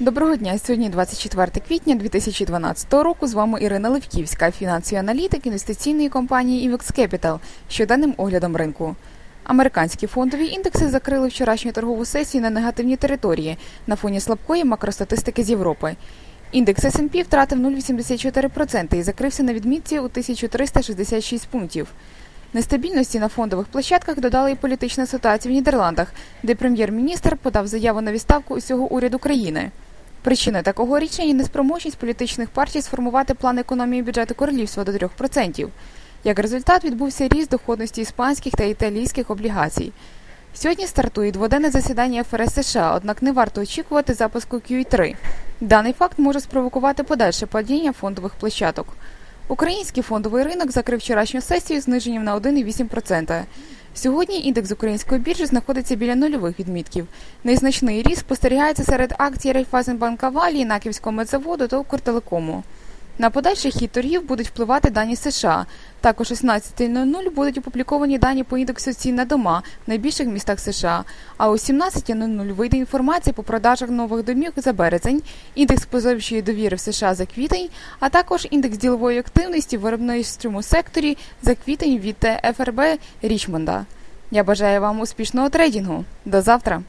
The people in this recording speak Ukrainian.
Доброго дня. Сьогодні 24 квітня 2012 року. З вами Ірина Левківська, фінансовий аналітик інвестиційної компанії IVEX Capital, щоденним оглядом ринку. Американські фондові індекси закрили вчорашню торгову сесію на негативній території на фоні слабкої макростатистики з Європи. Індекс S&P втратив 0,84% і закрився на відмітці у 1366 пунктів. Нестабільності на фондових площадках додала і політична ситуація в Нідерландах, де прем'єр-міністр подав заяву на відставку усього уряду країни. Причиною такого рішення неспроможність політичних партій сформувати план економії бюджету королівства до 3%. Як результат відбувся ріст доходності іспанських та італійських облігацій. Сьогодні стартує дводенне засідання ФРС США, однак не варто очікувати запуску QE3. Даний факт може спровокувати подальше падіння фондових площадок. Український фондовий ринок закрив вчорашню сесію зниженням на 1,8%. Сьогодні індекс української біржі знаходиться біля нульових відмітків. Незначний ріст спостерігається серед акцій Райфазенбанка Валії, Наківського медзаводу та Укртелекому. На подальший хід торгів будуть впливати дані США. Також о 16.00 будуть опубліковані дані по індексу цін на дома в найбільших містах США. А о 17.00 вийде інформація по продажах нових домів за березень, індекс споживчої довіри в США за квітень, а також індекс ділової активності в виробничому секторі за квітень від ФРБ Річмонда. Я бажаю вам успішного трейдингу. До завтра.